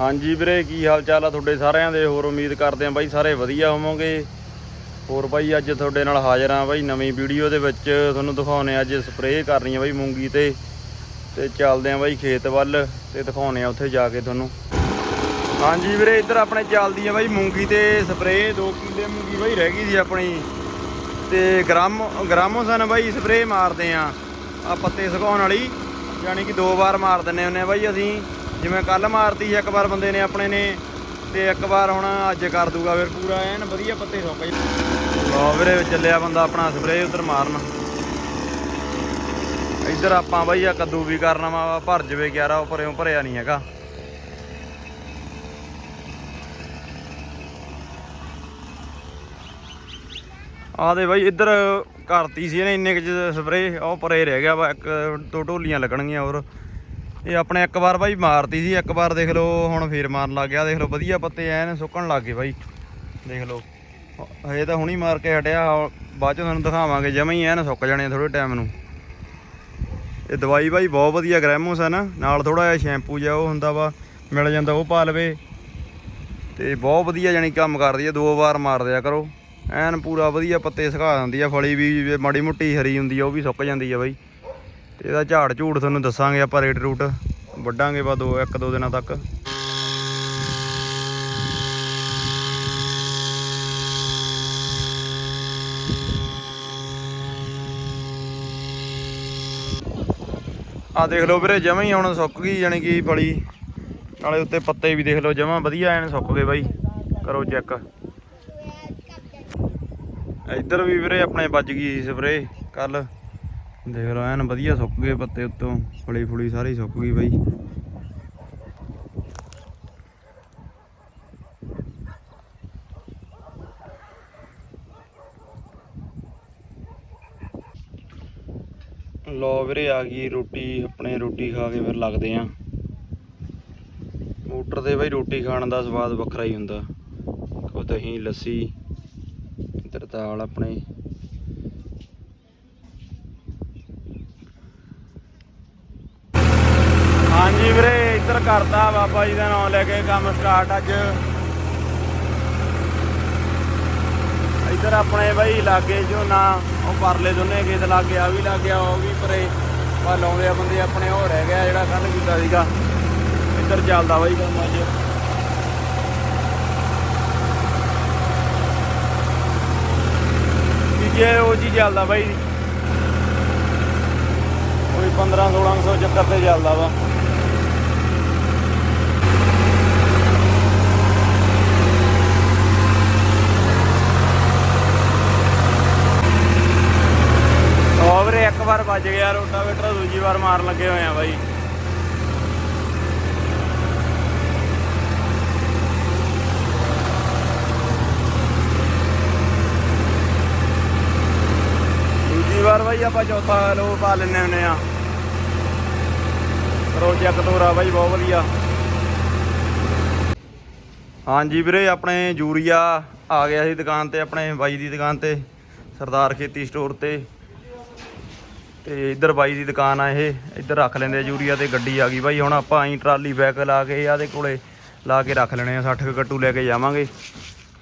ਹਾਂਜੀ ਵੀਰੇ, ਕੀ ਹਾਲ ਚਾਲ ਆ ਤੁਹਾਡੇ ਸਾਰਿਆਂ ਦੇ? ਹੋਰ ਉਮੀਦ ਕਰਦੇ ਆਂ ਬਾਈ ਸਾਰੇ ਵਧੀਆ ਹੋਵੋਗੇ। ਹੋਰ ਬਾਈ, ਅੱਜ ਤੁਹਾਡੇ ਨਾਲ ਹਾਜ਼ਰ ਆਂ ਬਾਈ ਨਵੀਂ ਵੀਡੀਓ ਦੇ ਵਿੱਚ। ਤੁਹਾਨੂੰ ਦਿਖਾਉਣੇ ਅੱਜ ਸਪਰੇਅ ਕਰਨੀ ਆ ਬਾਈ ਮੂੰਗੀ ਤੇ। ਤੇ ਚੱਲਦੇ ਆਂ ਬਾਈ ਖੇਤ ਵੱਲ ਤੇ ਦਿਖਾਉਣੇ ਆ ਉੱਥੇ ਜਾ ਕੇ ਤੁਹਾਨੂੰ। ਹਾਂਜੀ ਵੀਰੇ, ਇੱਧਰ ਆਪਣੇ ਚੱਲਦੀ ਆ ਬਾਈ ਮੂੰਗੀ ਤੇ ਸਪਰੇਅ। 2 ਕਿੱਲੇ ਮੂੰਗੀ ਬਾਈ ਰਹਿ ਗਈ ਸੀ ਆਪਣੀ। ਤੇ ਗ੍ਰਾਮ, ਗ੍ਰਾਮੋਸਨ ਬਾਈ ਸਪਰੇਅ ਮਾਰਦੇ ਆ ਆ ਪੱਤੇ ਸੁਕਾਉਣ ਵਾਲੀ, ਯਾਨੀ ਕਿ ਦੋ ਵਾਰ ਮਾਰ ਦਿੰਨੇ ਹੁੰਨੇ ਆ ਬਾਈ ਅਸੀਂ। ਜਿਵੇਂ ਕੱਲ ਮਾਰਤੀ ਸੀ, ਇੱਕ ਵਾਰ ਬੰਦੇ ਨੇ ਆਪਣੇ ਨੇ ਤੇ ਇੱਕ ਵਾਰ ਹੁਣ ਅੱਜ ਕਰ ਦੂਗਾ ਫਿਰ ਪੂਰਾ, ਐਨ ਵਧੀਆ ਪੱਤੇ ਸੁੱਕ ਜੀ ਲਓ ਵੀਰੇ ਚੱਲਿਆ ਬੰਦਾ ਆਪਣਾ ਸਪਰੇਅ ਉਧਰ ਮਾਰਨ। ਇੱਧਰ ਆਪਾਂ ਬਾਈ ਆ ਕੱਦੂ ਵੀ ਕਰਨਾ ਵਾ, ਭਰ ਜਵੇ 11 ਉਹ ਭਰਿਆ ਨਹੀਂ ਹੈਗਾ। ਆ ਦੇ ਬਾਈ ਇੱਧਰ ਕਰਤੀ ਸੀ ਇਹਨੇ, ਇੰਨੇ ਕੁ ਸਪਰੇ ਉਹ ਪਰੇ ਰਹਿ ਗਿਆ ਵਾ, ਇੱਕ ਦੋ ਢੋਲੀਆਂ ਲੱਗਣਗੀਆਂ ਹੋਰ। ਇਹ ਆਪਣੇ ਇੱਕ ਵਾਰ ਬਾਈ ਮਾਰਤੀ ਸੀ, ਇੱਕ ਵਾਰ ਦੇਖ ਲਓ ਹੁਣ ਫੇਰ ਮਾਰਨ ਲੱਗ ਗਿਆ। ਦੇਖ ਲਓ ਵਧੀਆ ਪੱਤੇ ਐਨ ਸੁੱਕਣ ਲੱਗ ਗਏ ਬਾਈ। ਦੇਖ ਲਓ। ਹਜੇ ਤਾਂ ਹੁਣੀ ਮਾਰ ਕੇ ਹਟਿਆ, ਬਾਅਦ ਚ ਤੁਹਾਨੂੰ ਦਿਖਾਵਾਂਗੇ, ਜਮਾਂ ਹੀ ਐਨ ਸੁੱਕ ਜਾਣੇ ਥੋੜੇ ਟਾਈਮ ਨੂੰ। ਇਹ ਦਵਾਈ ਬਾਈ ਬਹੁਤ ਵਧੀਆ ਗ੍ਰੈਮੋਸ ਹੈ ਨਾ, ਨਾਲ ਥੋੜਾ ਜਿਹਾ ਸ਼ੈਂਪੂ ਜਿਹਾ ਉਹ ਹੁੰਦਾ ਵਾ, ਮਿਲ ਜਾਂਦਾ ਉਹ ਪਾ ਲਵੇ। ਤੇ ਬਹੁਤ ਵਧੀਆ ਜਾਨੀ ਕੰਮ ਕਰਦੀ ਆ, ਦੋ ਵਾਰ ਮਾਰ ਦਿਆ ਕਰੋ। ਐਨ ਪੂਰਾ ਵਧੀਆ ਪੱਤੇ ਸੁਕਾ ਦਿੰਦੀ ਆ, ਫਲੀ ਵੀ ਮਾੜੀ ਮੁੱਟੀ ਹਰੀ ਹੁੰਦੀ ਆ, ਉਹ ਵੀ ਸੁੱਕ ਜਾਂਦੀ ਆ ਬਾਈ। ਤੇ ਇਹਦਾ ਝਾੜ ਝੂੜ ਤੁਹਾਨੂੰ ਦੱਸਾਂਗੇ ਆਪਾਂ ਰੇਟ ਰੂਟ। ਵੱਢਾਂਗੇ ਬਾ ਦੋ, ਇੱਕ ਦੋ ਦਿਨਾਂ ਤੱਕ। ਆ ਦੇਖ ਲਓ ਵੀਰੇ, ਜਮਾਂ ਹੀ ਹੁਣ ਸੁੱਕ ਗਈ ਜਾਨੀ ਕਿ ਫਲੀ ਨਾਲੇ ਉੱਤੇ ਪੱਤੇ ਵੀ ਦੇਖ ਲਓ, ਜਮਾਂ ਵਧੀਆ ਐਨ ਸੁੱਕ ਗਏ ਬਾਈ। ਕਰੋ ਚੈੱਕ। ਇੱਧਰ ਵੀ ਵੀਰੇ ਆਪਣੇ ਵੱਜ ਗਈ ਸਪਰੇ ਕੱਲ ਦੇਖ ਲਓ, ਐਨ ਵਧੀਆ ਸੁੱਕ ਗਏ ਪੱਤੇ ਉੱਤੋਂ। ਫਲੀ ਫੁਲੀ ਸਾਰੀ ਸੁੱਕ ਗਈ ਬਾਈ। ਲੋ ਵੀਰੇ, ਆ ਗਈ ਰੋਟੀ। ਆਪਣੇ ਰੋਟੀ ਖਾ ਕੇ ਫਿਰ ਲੱਗਦੇ ਆਂ। ਮੋਟਰ ਤੇ ਬਈ ਰੋਟੀ ਖਾਣ ਦਾ ਸਵਾਦ ਵੱਖਰਾ ਹੀ ਹੁੰਦਾ। ਕੋ ਦਹੀਂ, ਲੱਸੀ, ਤਰਤਾਲ ਆਪਣੇ। ਵੀਰੇ ਇੱਧਰ ਬਾਬਾ ਜੀ ਦਾ ਨਾਮ ਲੈ ਕੇ ਕੰਮ ਸਟਾਰਟ ਅੱਜ। ਇੱਧਰ ਆਪਣੇ ਬਾਈ ਲਾਗੇ ਝੋਨਾ, ਉਹ ਪਰਲੇ ਦੋਨੇ ਖੇਤ ਲਾਗੇ, ਆ ਵੀ ਲੱਗਿਆ ਉਹ ਵੀ ਪਰੇ। ਪਾ ਲਾਉਂਦੇ ਆ ਬੰਦੇ ਆਪਣੇ, ਉਹ ਰਹਿ ਗਿਆ ਜਿਹੜਾ ਕੱਲ ਕੀਤਾ ਸੀਗਾ। ਇੱਧਰ ਚੱਲਦਾ ਬਾਈ ਕੰਮ ਅੱਜ। ਜੇ ਉਹ ਜੀ ਚੱਲਦਾ ਬਾਈ। ਕੋਈ 15 1600 ਚੱਕਰ ਤੇ ਚੱਲਦਾ ਵਾ ਉਹ ਵੀਰੇ ਇੱਕ ਵਾਰ ਵੱਜ ਗਿਆ ਰੋਟਾਵੇਟਰ ਦੂਜੀ ਵਾਰ ਮਾਰਨ ਲੱਗੇ ਹੋਏ ਆ ਬਾਈ। ਦੂਜੀ ਵਾਰ ਬਾਈ ਆਪਾਂ ਚੌਥਾ ਲੋ ਪਾ ਲੈਨੇ ਹੁੰਨੇ ਆ। ਕਰੋ ਚੈੱਕ ਤੋਰਾ ਬਾਈ, ਬਹੁਤ ਵਧੀਆ। ਹਾਂਜੀ ਵੀਰੇ, ਆਪਣੇ ਯੂਰੀਆ ਆ ਗਿਆ ਸੀ ਦੁਕਾਨ ਤੇ, ਆਪਣੇ ਬਾਈ ਦੀ ਦੁਕਾਨ ਤੇ, ਸਰਦਾਰ ਖੇਤੀ ਸਟੋਰ ਤੇ। ਤੇ ਇੱਧਰ ਬਾਈ ਦੀ ਦੁਕਾਨ ਆ ਇਹ, ਇੱਧਰ ਰੱਖ ਲੈਂਦੇ ਯੂਰੀਆ ਤੇ ਗੱਡੀ ਆ ਗਈ। ਬਾਈ, ਹੁਣ ਆਪਾਂ ਐਂ ਟਰਾਲੀ ਬੈਕ ਲਾ ਕੇ ਆਦੇ ਕੋਲੇ ਲਾ ਕੇ ਰੱਖ ਲੈਣੇ ਆ 60 ਕੁ ਗੱਟੂ ਲੈ ਕੇ ਜਾਵਾਂਗੇ।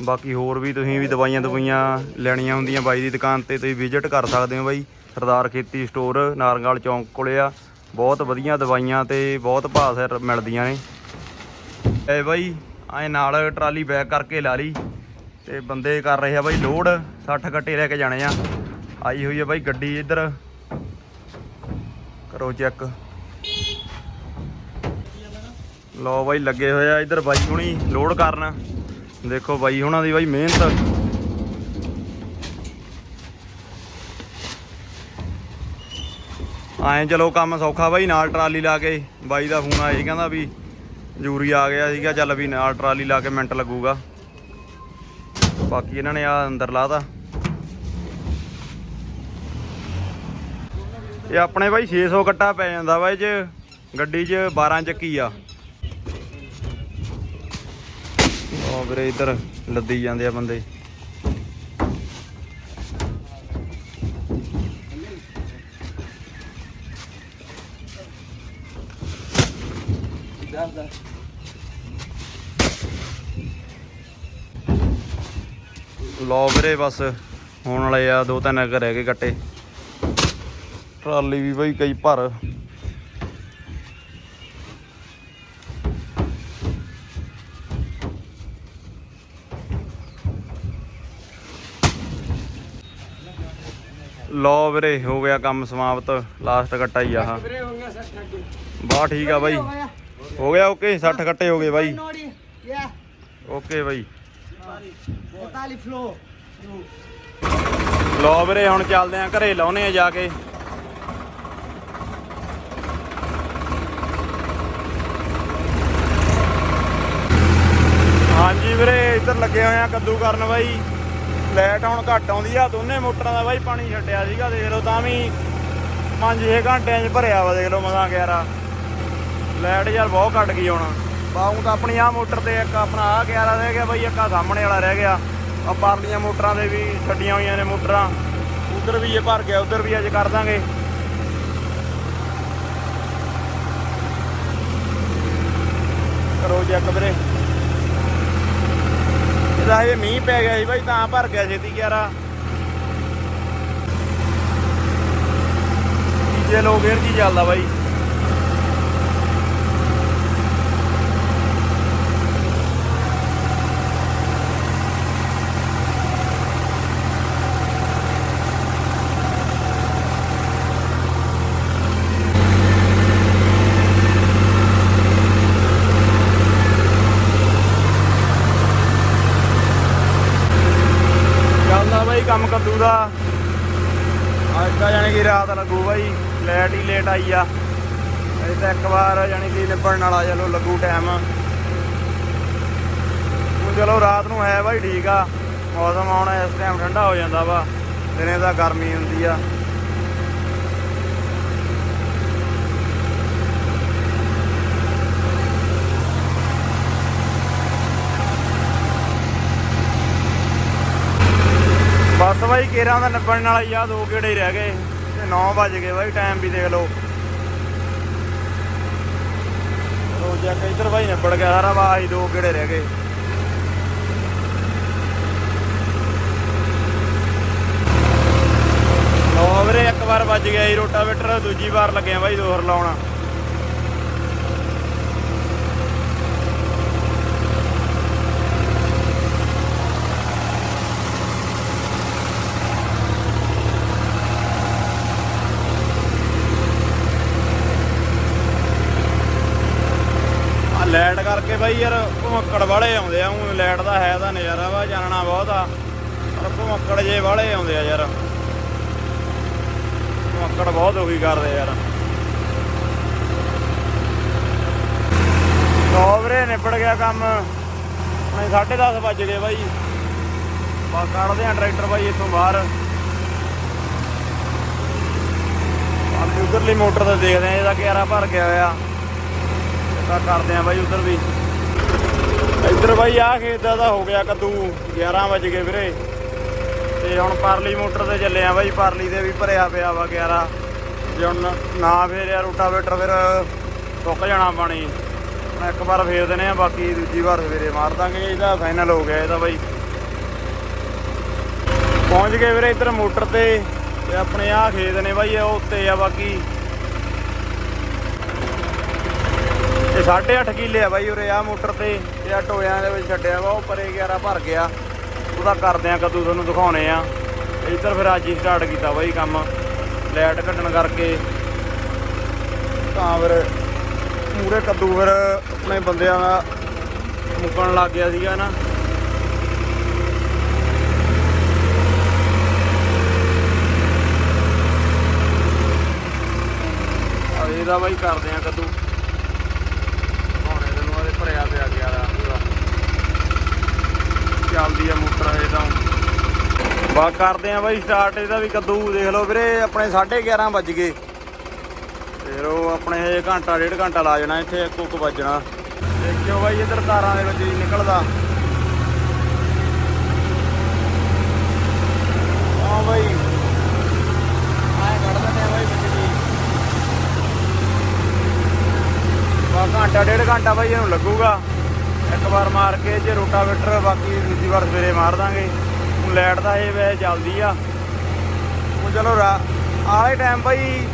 ਬਾਕੀ ਹੋਰ ਵੀ ਤੁਸੀਂ ਵੀ ਦਵਾਈਆਂ ਦਵਾਈਆਂ ਲੈਣੀਆਂ ਹੁੰਦੀਆਂ ਬਾਈ ਦੀ ਦੁਕਾਨ ਤੇ, ਤੁਸੀਂ ਵਿਜ਼ਿਟ ਕਰ ਸਕਦੇ ਹੋ ਬਾਈ। ਸਰਦਾਰ ਖੇਤੀ ਸਟੋਰ, ਨਾਰੰਗਾਲ ਚੌਂਕ ਕੋਲੇ ਆ। ਬਹੁਤ ਵਧੀਆ ਦਵਾਈਆਂ ਤੇ ਬਹੁਤ ਭਾਅ ਸਿਰ ਮਿਲਦੀਆਂ ਨੇ। ਇਹ ਬਾਈ ਐ ਨਾਲ ਟਰਾਲੀ ਬੈਕ ਕਰਕੇ ਲਾ ਲਈ। ਤੇ ਬੰਦੇ ਕਰ ਰਹੇ ਆ ਬਾਈ ਲੋਡ 60 ਗੱਟੇ ਲੈ ਕੇ ਜਾਣੇ ਆ। ਆਈ ਹੋਈ ਆ ਬਾਈ ਗੱਡੀ ਇੱਧਰ। ਕਰੋ ਚੈੱਕ ਲੋ ਬਾਈ, ਲੱਗੇ ਹੋਏ ਆ ਇੱਧਰ ਬਾਈ ਹੁਣੀ ਲੋਡ ਕਰਨ। ਦੇਖੋ ਬਾਈ ਹੁਣਾਂ ਦੀ ਬਾਈ ਮਿਹਨਤ। ਐਂ ਚਲੋ ਕੰਮ ਸੌਖਾ ਬਾਈ, ਨਾਲ ਟਰਾਲੀ ਲਾ ਕੇ। ਬਾਈ ਦਾ ਫੋਨ ਆਇਆ ਸੀ, ਕਹਿੰਦਾ ਵੀ ਜੂਰੀ ਆ ਗਿਆ ਸੀਗਾ, ਚੱਲ ਵੀ ਨਾਲ ਟਰਾਲੀ ਲਾ ਕੇ ਮਿੰਟ ਲੱਗੂਗਾ। ਬਾਕੀ ਇਹਨਾਂ ਨੇ ਆ ਅੰਦਰ ਲਾਤਾ ਇਹ ਆਪਣੇ ਬਾਈ 600 ਕੱਟਾ ਪੈ ਜਾਂਦਾ ਬਾਈ ਜੇ ਗੱਡੀ 'ਚ 12 ਚੱਕੀ ਆ। ਉਹ ਵੀਰੇ ਇੱਧਰ ਲੱਦੀ ਜਾਂਦੇ ਆ ਬੰਦੇ। ਲੋ ਵੀਰੇ ਬਸ, ਹੋਣ ਵਾਲੇ ਆ ਦੋ ਤਿੰਨ ਰਹਿ ਗਏ ਕੱਟੇ ਟਰਾਲੀ ਵੀ ਬਈ ਕਈ ਭਰ। ਲੋ ਵੀਰੇ ਹੋ ਗਿਆ ਕੰਮ ਸਮਾਪਤ। ਲਾਸਟ ਕੱਟਾ ਹੀ ਆਹ। ਬਾ ਠੀਕ ਆ ਬਾਈ। ਹੋ ਗਿਆ। ਓਕੇ 60 ਕੱਟੇ ਹੋ ਗਏ ਬਾਈ। ਓਕੇ ਬਾਈ। 45 ਫਲੋ ਲੋ ਵੀਰੇ ਹੁਣ ਚੱਲਦੇ ਆਂ ਘਰੇ ਲਾਉਨੇ ਆ ਜਾ ਕੇ। ਹਾਂਜੀ ਵੀਰੇ, ਇੱਧਰ ਲੱਗੇ ਹੋਏ ਆ ਕੱਦੂ ਕਰਨ ਬਾਈ। ਲਾਈਟ ਹੁਣ ਘੱਟ ਆਉਂਦੀ ਆ, ਦੋਨੇ ਮੋਟਰਾਂ ਦਾ ਬਾਈ ਪਾਣੀ ਛੱਡਿਆ ਸੀਗਾ, ਦੇਖ ਲਓ ਤਾਂ ਵੀ 5-6 ਘੰਟਿਆਂ 'ਚ ਭਰਿਆ ਵਾ, ਦੇਖ ਲਓ ਮਸਾਂ 11 ਲਾਈਟ ਯਾਰ ਬਹੁਤ ਘੱਟ ਗਈ ਹੁਣ। ਬਾਹੂ ਤਾਂ ਆਪਣੀ ਆ ਮੋਟਰ ਤੇ ਇੱਕ ਆਪਣਾ ਆ 11 ਰਹਿ ਗਿਆ ਬਾਈ, ਇੱਕ ਆ ਸਾਹਮਣੇ ਵਾਲਾ ਰਹਿ ਗਿਆ। ਆ ਪਰਲੀਆਂ ਮੋਟਰਾਂ ਦੇ ਵੀ ਛੱਡੀਆਂ ਹੋਈਆਂ ਨੇ ਮੋਟਰਾਂ। ਉਧਰ ਵੀ ਇਹ ਭਰ ਗਿਆ, ਉਧਰ ਵੀ ਅੱਜ ਕਰ ਦਾਂਗੇ। ਕਰੋ ਚੈੱਕ ਵੀਰੇ। ਇਹਦਾ ਇਹ ਮੀਂਹ ਪੈ ਗਿਆ ਸੀ ਬਾਈ, ਤਾਂ ਭਰ ਗਿਆ ਛੇਤੀ 11 ਤੀਜੇ ਲੋਕ ਗੇਅਰ 'ਚ ਚੱਲਦਾ ਬਾਈ ਚੱਲਦਾ ਬਾਈ ਕੰਮ ਕੱਦੂ ਦਾ। ਅੱਜ ਤਾਂ ਜਾਣੀ ਕਿ ਰਾਤ ਲੱਗੂ ਬਾਈ ਲਾਈਟ ਹੀ ਲੇਟ ਆਈ ਆ। ਅਜੇ ਤਾਂ ਇੱਕ ਵਾਰ ਜਾਣੀ ਕਿ ਨਿਬੜਨ ਵਾਲਾ ਚਲੋ ਲੱਗੂ ਟਾਈਮ ਹੁਣ ਚਲੋ ਰਾਤ ਨੂੰ ਹੈ ਬਾਈ ਠੀਕ ਆ। ਮੌਸਮ ਆਉਣਾ ਇਸ ਟਾਈਮ ਠੰਡਾ ਹੋ ਜਾਂਦਾ ਵਾ। ਦਿਨੇ ਤਾਂ ਗਰਮੀ ਹੁੰਦੀ ਆ। ਬਸ ਬਾਈ, ਕੇਰਾਂ ਦਾ ਨਿਬੜਨ ਵਾਲਾ ਹੀ ਆ, ਦੋ ਗੇੜੇ ਰਹਿ ਗਏ। ਤੇ 9 ਵਜ ਗਏ ਬਾਈ ਟਾਈਮ ਵੀ ਦੇਖ ਲਓ। ਰੋ ਜਾ ਕੇ ਇੱਧਰ ਬਾਈ ਨਿਬੜ ਗਿਆ ਸਾਰਾ ਬਾਈ ਦੋ ਗੇੜੇ ਰਹਿ ਗਏ। ਲੋ ਵੀਰੇ, ਇੱਕ ਵਾਰ ਵੱਜ ਗਿਆ ਜੀ, ਰੋਟਾਵੇਟਰ, ਦੂਜੀ ਵਾਰ ਲੱਗਿਆ ਬਾਈ ਦੋਹਰ ਲਾਉਣਾ। ਲੈਟ ਕਰਕੇ ਬਾਈ ਯਾਰ ਭਮੱਕੜ ਵਾਲੇ ਆਉਂਦੇ ਆ ਉਹ ਲੈਟ ਦਾ ਹੈ ਤਾਂ ਨਜ਼ਾਰਾ ਵਾ ਜਾਣਨਾ ਬਹੁਤ ਆ। ਪਰ ਭਮੱਕੜ ਜੇ ਵਾਲੇ ਆਉਂਦੇ ਆ ਯਾਰ। ਭਮੱਕੜ ਬਹੁਤ ਉਹੀ ਕਰਦੇ ਯਾਰ। ਲੋ ਵੀਰੇ ਗਿਆ ਕੰਮ। ਹੁਣ 10:30 ਵੱਜ ਗਏ ਬਾਈ। ਬਾ ਕੱਢਦੇ ਆ ਟਰੈਕਟਰ ਬਾਈ ਇੱਥੋਂ ਬਾਹਰ। ਆਪਣੀ ਉਧਰਲੀ ਮੋਟਰ ਤੇ ਦੇਖਦੇ ਆ, ਇਹਦਾ ਕਿਆਰਾ ਭਰ ਗਿਆ ਹੋਇਆ। ਤਾਂ ਕਰਦੇ ਆ ਬਾਈ ਉਧਰ ਵੀ। ਇੱਧਰ ਬਾਈ ਆ ਖੇਤ ਦਾ ਤਾਂ ਹੋ ਗਿਆ ਕੱਦੂ 11 ਵਜ ਗਏ ਵੀਰੇ। ਤੇ ਹੁਣ ਪਰਲੀ ਮੋਟਰ ਤੇ ਚੱਲੇ ਆ ਬਾਈ, ਪਰਲੀ ਦੇ ਵੀ ਭਰਿਆ ਪਿਆ ਵਾ 11 ਜੇ ਹੁਣ ਨਾ ਫੇਰਿਆ ਰੋਟਾਵੇਟਰ ਫਿਰ ਸੁੱਕ ਜਾਣਾ ਪਾਣੀ ਹੁਣ ਇੱਕ ਵਾਰ ਫੇਰ ਦਿੰਦੇ ਆ, ਬਾਕੀ ਦੂਜੀ ਵਾਰ ਸਵੇਰੇ ਮਾਰ ਦਾਂਗੇ ਇਹਦਾ ਫਾਈਨਲ ਹੋ ਗਿਆ ਇਹਦਾ ਬਾਈ। ਪਹੁੰਚ ਗਏ ਵੀਰੇ ਇੱਧਰ ਮੋਟਰ ਤੇ ਤੇ ਆਪਣੇ ਆ ਖੇਤ ਨੇ ਬਾਈ ਉਹ ਉੱਤੇ ਆ ਬਾਕੀ। ਇਹ 8.5 ਕਿੱਲੇ ਆ ਬਾਈ ਉਰੇ ਆ ਮੋਟਰ ਤੇ ਤੇ ਆ ਟੋਇਆਂ ਦੇ ਵਿੱਚ ਛੱਡਿਆ ਵਾ, ਉਹ ਪਰੇ 11 ਭਰ ਗਿਆ। ਉਹਦਾ ਕਰਦੇ ਆ ਕਦੋਂ, ਤੁਹਾਨੂੰ ਦਿਖਾਉਣੇ ਆ। ਇੱਧਰ ਫਿਰ ਅੱਜ ਹੀ ਸਟਾਰਟ ਕੀਤਾ ਬਾਈ ਕੰਮ, ਲਾਈਟ ਕੱਢਣ ਕਰਕੇ। ਤਾਂ ਫਿਰ ਮੂਰੇ ਕੱਦੂ ਫਿਰ ਆਪਣੇ ਬੰਦਿਆਂ ਦਾ ਮੁੱਕਣ ਲੱਗ ਗਿਆ ਸੀਗਾ ਨਾ। ਇਹਦਾ ਬਾਈ ਕਰਦੇ ਆ ਕੱਦੂ ਹੁਣੇ ਤੈਨੂੰ ਉਹਦੇ ਭਰਿਆ ਪਿਆ ਗਿਆ ਦਾ ਪੂਰਾ ਚੱਲਦੀ ਆ ਮੋਟਰ ਇਹ ਤਾਂ। ਬਾ ਕਰਦੇ ਆ ਬਾਈ ਸਟਾਰਟ ਇਹਦਾ ਵੀ ਕੱਦੂ ਦੇਖ ਲਓ ਵੀਰੇ, ਆਪਣੇ 11:30 ਵੱਜ ਗਏ। ਫਿਰ ਉਹ ਆਪਣੇ ਹਜੇ ਘੰਟਾ, ਡੇਢ ਘੰਟਾ ਲਾ ਜਾਣਾ, ਇੱਥੇ ਇੱਕ ਕੁੱਕ ਵੱਜਣਾ। ਦੇਖਿਓ ਬਾਈ ਇੱਧਰ ਤਾਰਾਂ ਦੇ ਵਿੱਚ ਹੀ ਨਿਕਲਦਾ। ਹਾਂ ਬਾਈ। ਆਏ ਕੱਢ ਦਿੰਦੇ ਆ ਬਾਈ ਵਿੱਚ ਦੀ ਬਾ ਘੰਟਾ, ਡੇਢ ਘੰਟਾ ਬਾਈ ਇਹਨੂੰ ਲੱਗੂਗਾ। ਇੱਕ ਵਾਰ ਮਾਰ ਕੇ ਜੇ ਰੋਟਾਵੇਟਰ ਬਾਕੀ ਦੂਜੀ ਵਾਰ ਸਵੇਰੇ ਮਾਰ ਦਾਂਗੇ। ਹੁਣ ਲਾਈਟ ਦਾ ਇਹ ਵੇ ਚੱਲਦੀ ਆ। ਹੁਣ ਚਲੋ ਰਾ- ਆਲੇ ਟਾਈਮ ਬਾਈ,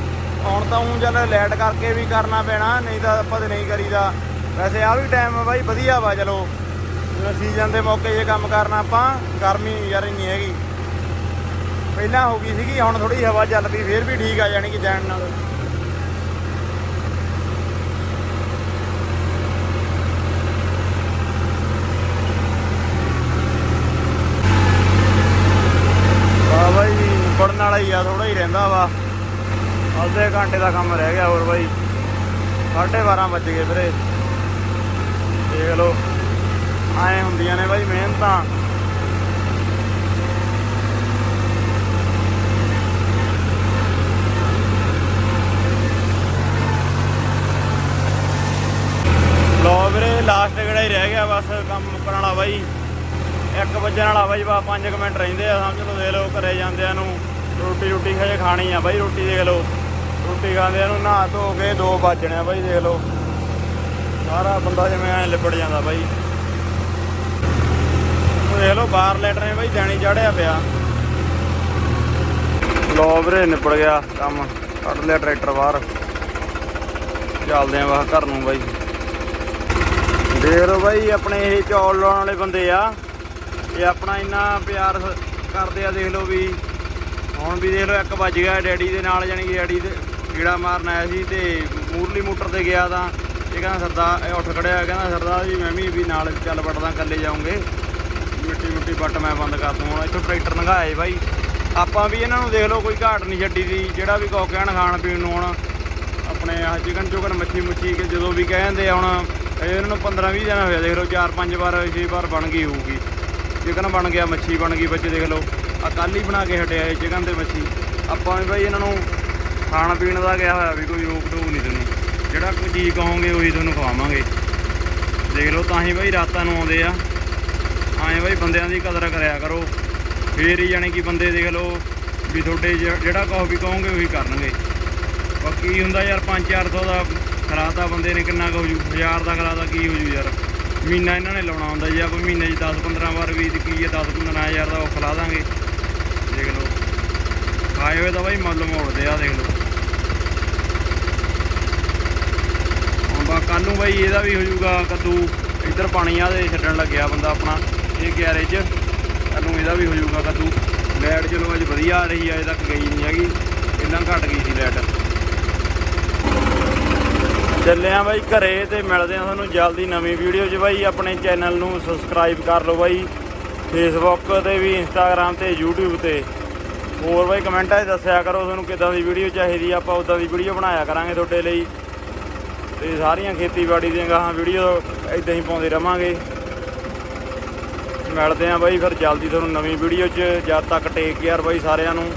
ਹੁਣ ਤਾਂ ਹੁਣ ਚੱਲ ਲਾਈਟ ਕਰਕੇ ਵੀ ਕਰਨਾ ਪੈਣਾ, ਨਹੀਂ ਤਾਂ ਆਪਾਂ ਤੇ ਨਹੀਂ ਕਰੀਦਾ। ਵੈਸੇ ਆ ਵੀ ਟਾਈਮ ਬਾਈ ਵਧੀਆ ਵਾ ਚਲੋ। ਸੀਜ਼ਨ ਦੇ ਮੌਕੇ ਜੇ ਕੰਮ ਕਰਨਾ ਆਪਾਂ, ਗਰਮੀ ਯਾਰ ਇੰਨੀ ਹੈਗੀ। ਪਹਿਲਾਂ ਹੋ ਗਈ ਸੀਗੀ, ਹੁਣ ਥੋੜੀ ਹਵਾ ਚੱਲਦੀ ਪਈ ਫੇਰ ਵੀ ਠੀਕ ਆ ਜਾਣੀ ਕਿ ਜਾਣ ਨਾਲ ਵਾ ਬਾਈ ਪੜਨ ਵਾਲਾ ਹੀ ਆ ਥੋੜਾ ਹੀ ਰਹਿੰਦਾ ਵਾ ਅੱਧੇ ਘੰਟੇ ਦਾ ਕੰਮ ਰਹਿ ਗਿਆ ਹੋਰ ਬਾਈ। 12:30 ਵੱਜ ਗਏ ਵੀਰੇ। ਦੇਖ ਲਓ। ਐ ਹੁੰਦੀਆਂ ਨੇ ਬਾਈ ਮਿਹਨਤਾਂ। ਲੋ ਵੀਰੇ ਲਾਸਟ ਕਿਹੜਾ ਹੀ ਰਹਿ ਗਿਆ ਬਸ ਕੰਮ ਮੁੱਕਣ ਵਾਲਾ ਬਾਈ। 1 ਵਜਣ ਵਾਲਾ ਬਾਈ ਬਾ 5 ਮਿੰਟ ਰਹਿੰਦੇ ਆ, ਸਮਝ ਲਓ ਦੇ ਲਓ, ਘਰੇ ਜਾਂਦਿਆਂ ਨੂੰ ਰੋਟੀ ਰੋਟੀ ਖਜੇ ਖਾਣੀ ਆ ਬਾਈ, ਰੋਟੀ ਦੇਖ ਲਓ। ਰੋਟੀ ਖਾਂਦਿਆਂ ਨੂੰ ਨਹਾ ਧੋ ਕੇ 2 ਵੱਜਣੇ ਬਾਈ, ਦੇਖ ਲਓ। ਸਾਰਾ ਬੰਦਾ ਜਿਵੇਂ ਐ ਲਿਬੜ ਜਾਂਦਾ ਬਾਈ। ਦੇਖ ਲਓ, ਬਾਹਰ ਲੈਟਰ ਨੇ ਬਾਈ ਜਾਣੀ ਚੜਿਆ ਪਿਆ। ਲੋ ਵੀਰੇ, ਨਿਬੜ ਗਿਆ ਕੰਮ। ਕੱਢ ਲਿਆ ਟਰੈਕਟਰ ਬਾਹਰ। ਚੱਲਦੇ ਆ ਬਾਹਰ ਘਰ ਨੂੰ ਬਾਈ। ਦੇਖ ਲਓ ਬਾਈ, ਆਪਣੇ ਇਹ ਚੌਲ ਲਾਉਣ ਵਾਲੇ ਬੰਦੇ ਆ। ਇਹ ਆਪਣਾ ਇੰਨਾ ਪਿਆਰ ਕਰਦੇ ਆ, ਦੇਖ ਲਓ ਵੀ। ਹੁਣ ਵੀ ਦੇਖ ਲਓ 1 ਵੱਜ ਗਿਆ ਡੈਡੀ ਦੇ ਨਾਲ, ਜਾਣੀ ਕਿ ਡੈਡੀ ਦੇ ਕੀੜਾ ਮਾਰਨ ਆਇਆ ਸੀ ਤੇ ਮੂਰਲੀ ਮੋਟਰ ਤੇ ਗਿਆ ਤਾਂ ਇਹ ਕਹਿੰਦਾ ਸਰਦਾਰ ਇਹ ਉੱਠ ਖੜਿਆ, ਕਹਿੰਦਾ ਸਰਦਾਰ ਜੀ, ਮੈਂ ਵੀ ਵੀ ਨਾਲ ਚੱਲ ਵੜਦਾ, ਇਕੱਲੇ ਜਾਉਂਗੇ ਮਿੱਟੀ ਮੁੱਟੀ ਵੱਟ ਮੈਂ ਬੰਦ ਕਰ ਦੂੰ ਹੁਣ, ਇੱਥੋਂ ਟਰੈਕਟਰ ਲੰਘਾਏ ਬਾਈ। ਆਪਾਂ ਵੀ ਇਹਨਾਂ ਨੂੰ ਦੇਖ ਲਓ, ਕੋਈ ਘਾਟ ਨਹੀਂ ਛੱਡੀ ਦੀ, ਜਿਹੜਾ ਵੀ ਕੋ ਕਹਿਣ, ਖਾਣ ਪੀਣ ਨੂੰ ਹੁਣ ਆਪਣੇ ਆਹ ਚਿਕਨ ਚੁਕਨ ਮੱਛੀ ਮੁੱਛੀ ਕਿ ਜਦੋਂ ਵੀ ਕਹਿੰਦੇ ਆ ਹੁਣ ਇਹਨਾਂ ਨੂੰ 15 20 ਦਿਨ ਹੋਇਆ, ਦੇਖ ਲਓ 4-5 ਵਾਰ 6 ਵਾਰ ਬਣ ਗਈ ਹੋਊਗੀ। ਚਿਕਨ ਬਣ ਗਿਆ, ਮੱਛੀ ਬਣ ਗਈ, ਬੱਚੇ ਦੇਖ ਲਓ। ਆ ਕੱਲ ਹੀ ਬਣਾ ਕੇ ਹਟਿਆ ਇਹ ਚਿਕਨ ਤੇ ਮੱਛੀ। ਆਪਾਂ ਵੀ ਬਾਈ ਇਹਨਾਂ ਨੂੰ ਖਾਣ ਪੀਣ ਦਾ ਗਿਆ ਹੋਇਆ ਵੀ ਕੋਈ ਰੋਕ ਟੋਕ ਨਹੀਂ ਤੁਹਾਨੂੰ ਜਿਹੜਾ ਕੋਈ ਚੀਜ਼ ਕਹੋਗੇ ਉਹੀ ਤੁਹਾਨੂੰ ਖਵਾਵਾਂਗੇ। ਦੇਖ ਲਓ, ਤਾਂ ਹੀ ਬਾਈ ਰਾਤਾਂ ਨੂੰ ਆਉਂਦੇ ਆ। ਐਂ ਬਾਈ ਬੰਦਿਆਂ ਦੀ ਕਦਰ ਕਰਿਆ ਕਰੋ। ਫੇਰ ਹੀ ਜਾਣੀ ਕਿ ਬੰਦੇ ਦੇਖ ਲਓ ਵੀ ਤੁਹਾਡੇ ਜ- ਜਿਹੜਾ ਕਹੋ ਵੀ ਕਹੋਗੇ ਉਹੀ ਕਰਨਗੇ। ਬਾਕੀ ਹੁੰਦਾ ਯਾਰ 5-400 ਦਾ ਖਰਾਤਾ ਬੰਦੇ ਨੇ, ਕਿੰਨਾ ਕੁ ਹੋ ਜੂ? 1000 ਦਾ ਖਰਾਤਾ ਕੀ ਹੋਜੂ ਯਾਰ? ਮਹੀਨਾ ਇਹਨਾਂ ਨੇ ਲਾਉਣਾ ਹੁੰਦਾ ਜੇ, ਆਪਾਂ ਮਹੀਨੇ 'ਚ 10-15 ਵਾਰ ਵੀ ਕੀ ਹੈ 10-15000 ਦਾ ਉਹ ਖਿਲਾ ਦਾਂਗੇ। ਦੇਖ ਲਓ। ਆਏ ਹੋਏ ਤਾਂ ਬਾਈ ਮੁੱਲ ਮੋੜਦੇ ਆ, ਦੇਖ ਲਓ ਹੁਣ ਬਾ ਕੱਲ ਨੂੰ ਬਾਈ ਇਹਦਾ ਵੀ ਹੋ ਜੂਗਾ ਕੱਦੂ। ਇੱਧਰ ਪਾਣੀ ਆ ਦੇ ਛੱਡਣ ਲੱਗਿਆ ਬੰਦਾ ਆਪਣਾ, ਇਹ ਗੈਰੇਜ 'ਚ। ਕੱਲ ਨੂੰ ਇਹਦਾ ਵੀ ਹੋ ਜੂਗਾ ਕੱਦੂ। ਲਾਈਟ ਚਲੋ ਅੱਜ ਵਧੀਆ ਆ ਰਹੀ ਆ ਅਜੇ ਤੱਕ ਗਈ ਨਹੀਂ ਹੈਗੀ। ਇੰਨਾ ਘਟ ਗਈ ਸੀ ਲਾਈਟ ਚੱਲੇ ਆ ਬਾਈ ਘਰੇ ਤੇ ਮਿਲਦੇ ਆ ਤੁਹਾਨੂੰ ਜਲਦੀ ਨਵੀਂ ਵੀਡੀਓ 'ਚ ਬਾਈ। ਆਪਣੇ ਚੈਨਲ ਨੂੰ ਸਬਸਕ੍ਰਾਈਬ ਕਰ ਲਓ ਬਾਈ। ਫੇਸਬੁੱਕ ਤੇ ਵੀ ਇੰਸਟਾਗ੍ਰam ਤੇ YouTube ਤੇ। ਹੋਰ ਬਾਈ ਕਮੈਂਟਾਂ 'ਚ ਦੱਸਿਆ ਕਰੋ ਤੁਹਾਨੂੰ ਕਿਦਾਂ ਦੀ ਵੀਡੀਓ ਚਾਹੀਦੀ ਆਪਾਂ ਉਦਾਂ ਦੀ ਵੀਡੀਓ ਬਣਾਇਆ ਕਰਾਂਗੇ ਤੁਹਾਡੇ ਲਈ। ਤੇ ਸਾਰੀਆਂ ਖੇਤੀਬਾੜੀ ਦੀਆਂ ਗਾਹਾਂ ਵੀਡੀਓ ਇਦਾਂ ਹੀ ਪਾਉਂਦੇ ਰਵਾਂਗੇ। ਮਿਲਦੇ ਆ ਬਾਈ ਫਿਰ ਜਲਦੀ ਤੁਹਾਨੂੰ ਨਵੀਂ ਵੀਡੀਓ 'ਚ। ਜਦ ਤੱਕ ਟੇਕ ਕੇਅਰ ਬਾਈ ਸਾਰਿਆਂ ਨੂੰ।